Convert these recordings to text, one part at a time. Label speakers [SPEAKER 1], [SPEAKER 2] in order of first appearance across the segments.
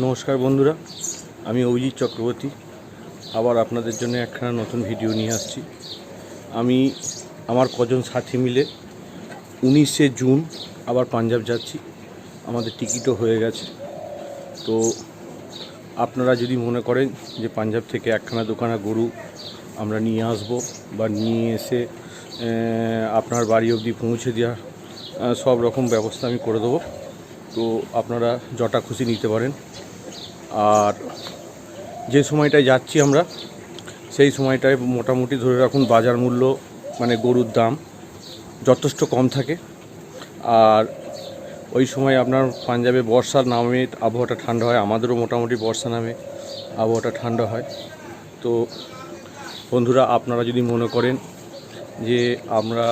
[SPEAKER 1] নমস্কার বন্ধুরা, আমি অভিজিৎ চক্রবর্তী। আবার আপনাদের জন্য একখানা নতুন ভিডিও নিয়ে আসছি। আমি আমার কজন সাথী মিলে উনিশে জুন আবার পাঞ্জাব যাচ্ছি। আমাদের টিকিটও হয়ে গেছে। তো আপনারা যদি মনে করেন যে পাঞ্জাব থেকে একখানা দোকানা গরু আমরা নিয়ে আসব বা নিয়ে এসে আপনার বাড়ি অবধি পৌঁছে দেওয়া সব রকম ব্যবস্থা আমি করে দেবো। তো আপনারা যটা খুশি নিতে পারেন। আর যে সময়টায় যাচ্ছি আমরা, সেই সময়টায় মোটামুটি ধরে রাখুন বাজার মূল্য মানে গরুর দাম যথেষ্ট কম থাকে। আর ওই সময় আপনার পাঞ্জাবে বর্ষার নামে আবহাওয়াটা ঠান্ডা হয়, আমাদেরও মোটামুটি বর্ষা নামে আবহাওয়াটা ঠান্ডা হয়। তো বন্ধুরা, আপনারা যদি মনে করেন যে আমরা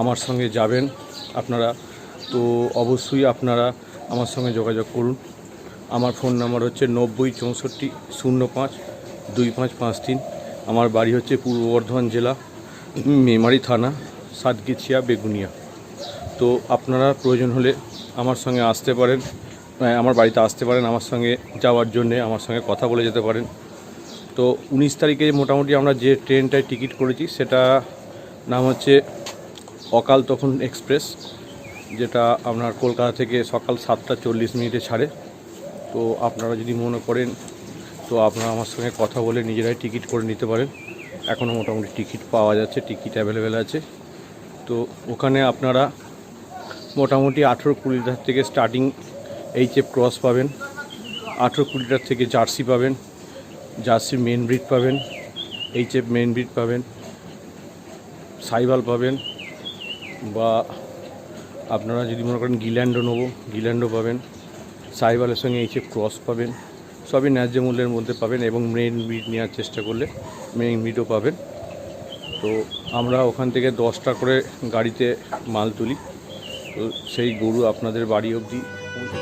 [SPEAKER 1] আমার সঙ্গে যাবেন, আপনারা তো অবশ্যই আপনারা আমার সঙ্গে যোগাযোগ করুন। আমার ফোন নাম্বার হচ্ছে নব্বই চৌষট্টি শূন্য পাঁচ দুই পাঁচ পাঁচ তিন। আমার বাড়ি হচ্ছে পূর্ব বর্ধমান জেলা মেমারি থানা সাতগিছিয়া বেগুনিয়া। তো আপনারা প্রয়োজন হলে আমার সঙ্গে আসতে পারেন হ্যাঁ, আমার বাড়িতে আসতে পারেন আমার সঙ্গে যাওয়ার জন্যে আমার সঙ্গে কথা বলে যেতে পারেন। তো উনিশ তারিখে মোটামুটি আমরা যে ট্রেনটায় টিকিট করেছি সেটা নাম হচ্ছে অকাল তখন এক্সপ্রেস। যেটা আপনার কলকাতা থেকে সকাল সাতটা চল্লিশ মিনিটে ছাড়ে। তো আপনারা যদি মনে করেন, তো আপনারা আমার সঙ্গে কথা বলে নিজেরাই টিকিট করে নিতে পারেন। এখনও মোটামুটি টিকিট পাওয়া যাচ্ছে, টিকিট অ্যাভেলেবেল আছে। তো ওখানে আপনারা মোটামুটি আঠেরো কুড়িটার থেকে স্টার্টিং এইচ এফ ক্রস পাবেন, আঠেরো কুড়িটার থেকে জার্সি পাবেন, জার্সির মেন ব্রিড পাবেন এইচ এফ মেন ব্রিড পাবেন, সাইবাল পাবেন বা আপনারা যদি মনে করেন গিল্যান্ডো নেব, গিল্যান্ডো পাবেন সাইবারের সঙ্গে এইচ এফ ক্রস পাবেন, সবই ন্যায্য মূল্যের মধ্যে পাবেন এবং মেন মিট নেওয়ার চেষ্টা করলে মেইন মিটও পাবেন। তো আমরা ওখান থেকে দশটা করে গাড়িতে মাল তুলি। তো সেই গরু আপনাদের বাড়ি অবধি পৌঁছে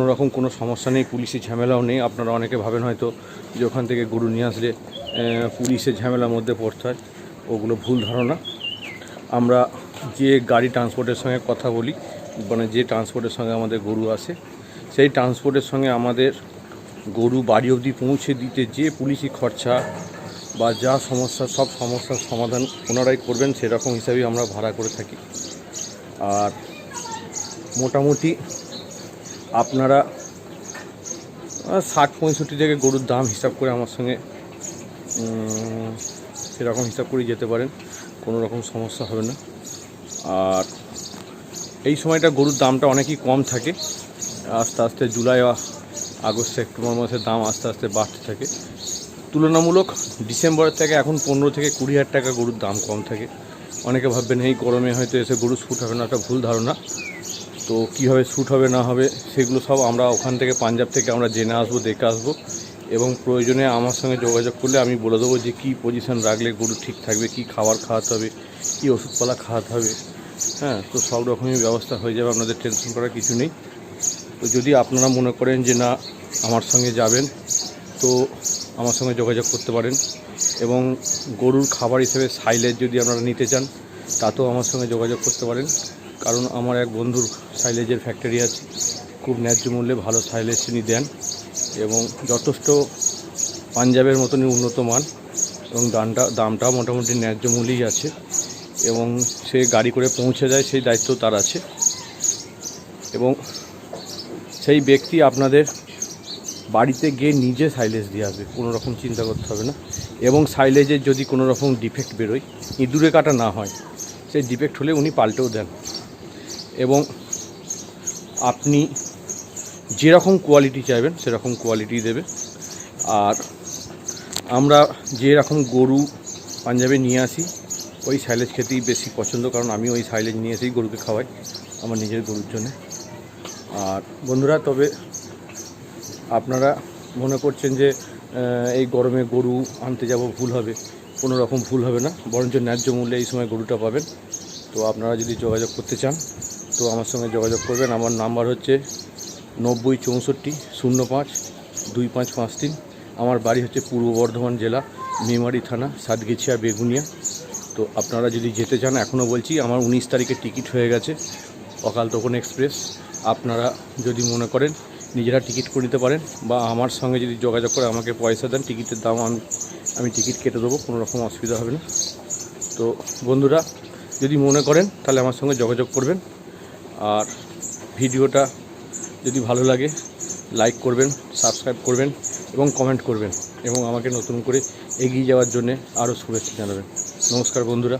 [SPEAKER 1] কোনো রকম কোনো সমস্যা নেই পুলিশের ঝামেলাও নেই। আপনারা অনেকে ভাবেন হয়তো যে ওখান থেকে গরু নিয়ে আসলে পুলিশের ঝামেলার মধ্যে পড়তে হয়। ওগুলো ভুল ধারণা। আমরা যে গাড়ি ট্রান্সপোর্টের সঙ্গে কথা বলি মানে যে ট্রান্সপোর্টের সঙ্গে আমাদের গরু আসে, সেই ট্রান্সপোর্টের সঙ্গে আমাদের গরু বাড়ি অবধি পৌঁছে দিতে যে পুলিশি খরচা বা যা সমস্যা, সব সমস্যার সমাধান ওনারাই করবেন, সেরকম হিসাবেই আমরা ভাড়া করে থাকি। আর মোটামুটি আপনারা ষাট পঁয়ষট্টি থেকে গরুর দাম হিসাব করে আমার সঙ্গে সেরকম হিসাব করেই যেতে পারেন, কোনো রকম সমস্যা হবে না। আর এই সময়টা গরুর দামটা অনেকই কম থাকে, আস্তে আস্তে জুলাই আগস্ট, সেপ্টেম্বর মাসের দাম আস্তে আস্তে বাড়তে থাকে। তুলনামূলক ডিসেম্বরের থেকে এখন পনেরো থেকে কুড়ি হাজার টাকা গরুর দাম কম থাকে। অনেকে ভাববেন, এই গরমে হয়তো এসে গরু শ্যুট হবে না। একটা ভুল ধারণা। তো কীভাবে শ্যুট হবে, না হবে, সেগুলো সব আমরা ওখান থেকে পাঞ্জাব থেকে আমরা জেনে আসব, দেখে আসব। এবং প্রয়োজনে আমার সঙ্গে যোগাযোগ করলে আমি বলে দেবো যে কী পজিশন রাখলে গরু ঠিক থাকবে, কী খাবার খাওয়াতে হবে, কী ওষুধপালা খাওয়াতে হবে। হ্যাঁ তো সব রকমই ব্যবস্থা হয়ে যাবে, আপনাদের টেনশন করার কিছু নেই। তো যদি আপনারা মনে করেন যে না, আমার সঙ্গে যাবেন, তো আমার সঙ্গে যোগাযোগ করতে পারেন। এবং গরুর খাবার হিসেবে সাইলেজ যদি আপনারা নিতে চান, তাতেও আমার সঙ্গে যোগাযোগ করতে পারেন। কারণ আমার এক বন্ধুর সাইলেজের ফ্যাক্টরি আছে। খুব ন্যায্য মূল্যে ভালো সাইলেজ তিনি দেন এবং যথেষ্ট পাঞ্জাবের মতনই উন্নত মান এবং দামটা দামটাও মোটামুটি ন্যায্য মূল্যেই আছে এবং সে গাড়ি করে পৌঁছে দেয় সেই দায়িত্ব তার আছে। এবং সেই ব্যক্তি আপনাদের বাড়িতে গিয়ে নিজে সাইলেজ দিয়ে আসবে, কোনো রকম চিন্তা করতে হবে না। এবং সাইলেজের যদি কোনো রকম ডিফেক্ট বেরোয়, ইঁদুরে কাটা না হয়, সেই ডিফেক্ট হলে উনি পাল্টেও দেন। এবং আপনি যেরকম কোয়ালিটি চাইবেন, সেরকম কোয়ালিটি দেবে। আর আমরা যেরকম গরু, পাঞ্জাবে নিয়ে আসি, ওই সাইলেজ খেতেই বেশি পছন্দ, কারণ আমি ওই সাইলেজ নিয়ে এসেই গরুকে খাওয়াই, আমার নিজের গরুর জন্যে। আর বন্ধুরা, তবে আপনারা মনে করছেন যে এই গরমে গরু আনতে যাব, ভুল হবে। কোনো রকম ভুল হবে না, বরঞ্চ ন্যায্য মূল্যে এই সময় গরুটা পাবেন। তো আপনারা যদি যোগাযোগ করতে চান তো আমার সঙ্গে যোগাযোগ করবেন। আমার নাম্বার হচ্ছে নব্বই চৌষট্টি শূন্য পাঁচ দুই পাঁচ পাঁচ তিন। আমার বাড়ি হচ্ছে পূর্ব বর্ধমান জেলা, মেমারি থানা, সাতগেছিয়া, বেগুনিয়া। তো আপনারা যদি যেতে চান এখনও বলছি, আমার উনিশ তারিখে টিকিট হয়ে গেছে, অকাল তখন এক্সপ্রেস। আপনারা যদি মনে করেন নিজেরা টিকিট করে নিতে পারেন, বা আমার সঙ্গে যদি যোগাযোগ করে আমাকে পয়সা দেন, টিকিটের দাম আমি আমি টিকিট কেটে দেবো, কোনো রকম অসুবিধা হবে না। তো বন্ধুরা, যদি মনে করেন, তাহলে আমার সঙ্গে যোগাযোগ করবেন। আর ভিডিওটা যদি ভালো লাগে লাইক করবেন সাবস্ক্রাইব করবেন এবং কমেন্ট করবেন এবং আমাকে নতুন করে এগিয়ে যাওয়ার জন্যে আরও শুভেচ্ছা জানাবেন। নমস্কার বন্ধুরা।